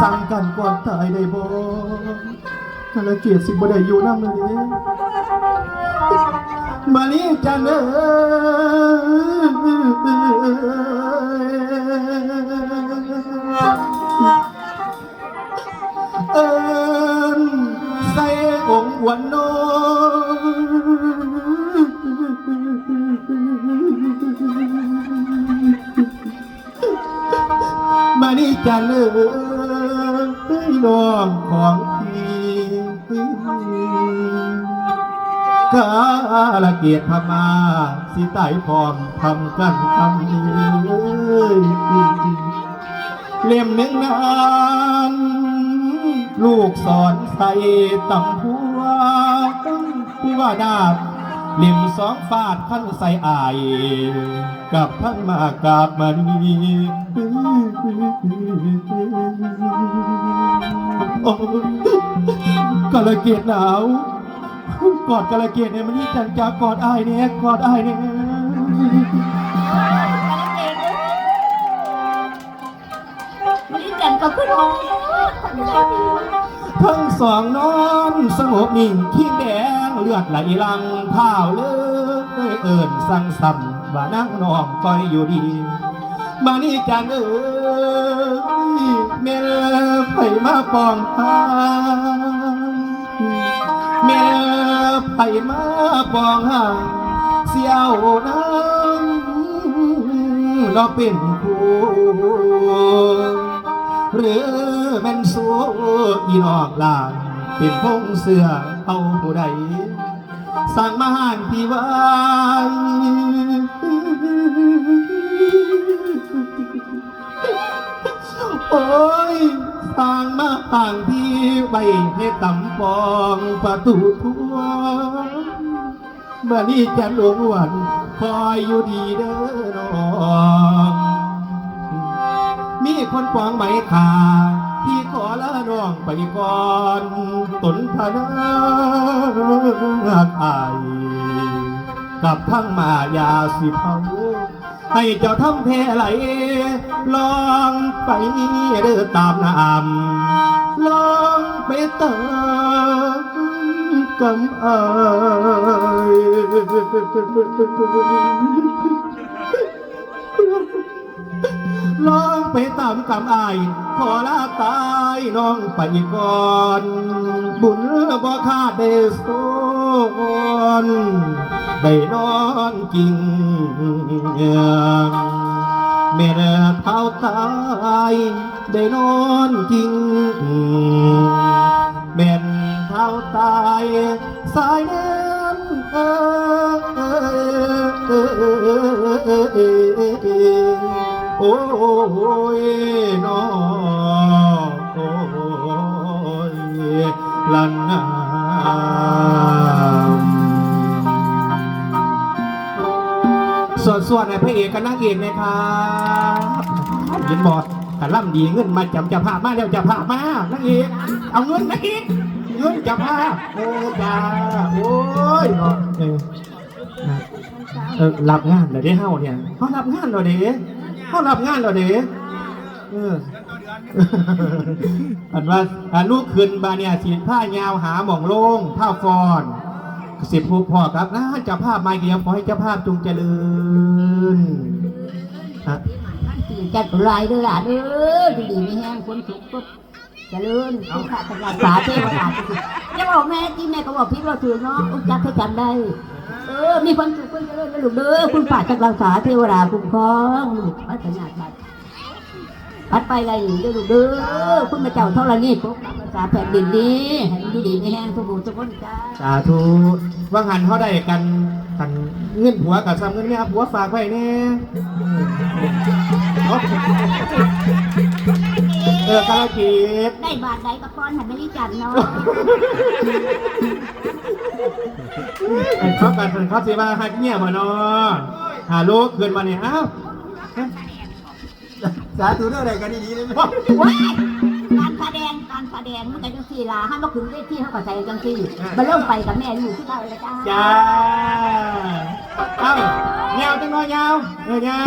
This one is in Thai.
สั่งกันก่อนตายได้บ่กาลเกียรติสิบ่ได้อยู่นำเลยมาลีจันเอ้ยเอิ้นใส่องค์วันโนมานี่จันเอ้ย น้องของพี่กาละเกียรติพม่าสิตายพร้อมทำกันคำนี้เล่มหนึ่งนั้นลูกสอนใส่ตำหัวผู้ว่าดาบ ล่มสองฟาดพันใส่อายกับพันมากราบมันโอ้กาลเกียรติหนาวกอดกาลเกียรติเนี่ยมันนี่จันจากกอดอายเนี่ยกอดอายเนี่ยมันจันก็ขึ้นมาคนเดียทั้งสองนอนสงบนิ่งขี้แดง เลือดไหลลังเท้าเลยเอิญสั่งซ้ำว่านั่งนองคอยอยู่ดีมานี่จันเอ้ยเมลไปมาปองทางเมลไปมาปองห่างเสียวน้ำเราเป็นผู้หรือแม่นสู้อีนอกลาง ป็นพงเสือเอาผู้ใดสั่งมาห่างพี่ไว้โอ้ยสั่งมาห่างพี่ไว้ให้ตำปองประตูทัวเมื่อนี้จะหลงวันคอยอยู่ดีเด้อน้อง มีคนขวางไหมขา พี่ขอลาน้องไปก่อนตนพนาอายกับทั้งมายาสิเผาให้เจ้าทำแท่ไหลลองไปเด้อตามน้ำลองไปเติมกำอาย ลองไปตามกำอาย ขอลาตายน้องไปก่อนบุญบ่ขาดเดสอนได้นอนกิงเมื่อเท้าตายได้นอนกิงแม่นเท้าตายสายแนมเออเออเออเออ โอ้ยน้อโอ้ยลันนาส่วนส่วนในพระเอกกับนางเอกนะครับเห็นบอดแต่ล่ำดีเงินมาจำจะพามาแล้วจะพามานางเอกเอาเงินนางเอกเงินจะพาโอ้จ้าโอ้ยเนาะเออนะเออรับงานเลยได้เฮาเนี่ยเขารับงานเราเด้ เขารับงานเราเด้เอออันว่าอันลูกขึ้นบาเนี่ยสีผ้ายาวหาหม่องโล่งผ้าฟอนสิบผู้พ่อครับนะเจ้าภาพมาเกี่ยวขอให้เจ้าภาพจงเจริญฮะตื่นจัดลายด้วยล่ะเด้อดีดีไม่แห้งคนสุขปุ๊บเจริญสุขะสาสาเทวดาจะบอกแม่ที่แม่ก็บอกพี่เราถือเนาะอุจจักให้จำได้ เออ มีคนสุขคนเจริญนะลูกเด้อคุณป่าจักรักษาเทวดาคุ้มครองลูกพัฒนาบัตรพัดไปอะไรอยู่เด้อลูกเด้อคุณพระเจ้าเท่าไรนี่ปุ๊บรักษาแผ่นดินนี้ให้มันอยู่ดีไม่แห้งสมบูรณ์ทุกคนจ้าสาธุว่างหันเขาได้กันกันเงินผัวกับซ้ำเงินแม่ผัวฝากไว้แน่เอาเออกาลเกียรติได้บาทใดก็พรหันไม่ได้จันเนาะ ไอ้เขากันเป็นเขาสิมาให้เมียมาเนาะหาลูกเกินมาเนี่ยอ้าวสาธุเรื่องอะไรกันดีๆเลยว้ายการแสดงการแสดงมันก็จังสี่ล่ะให้มาขึ้นเวทีเขาก็ใส่จังสี่มาเริ่มไปกับแม่อยู่ที่เราเลยจ้าจ้าเอ้าเงาจังหน่อยเงาเออเงา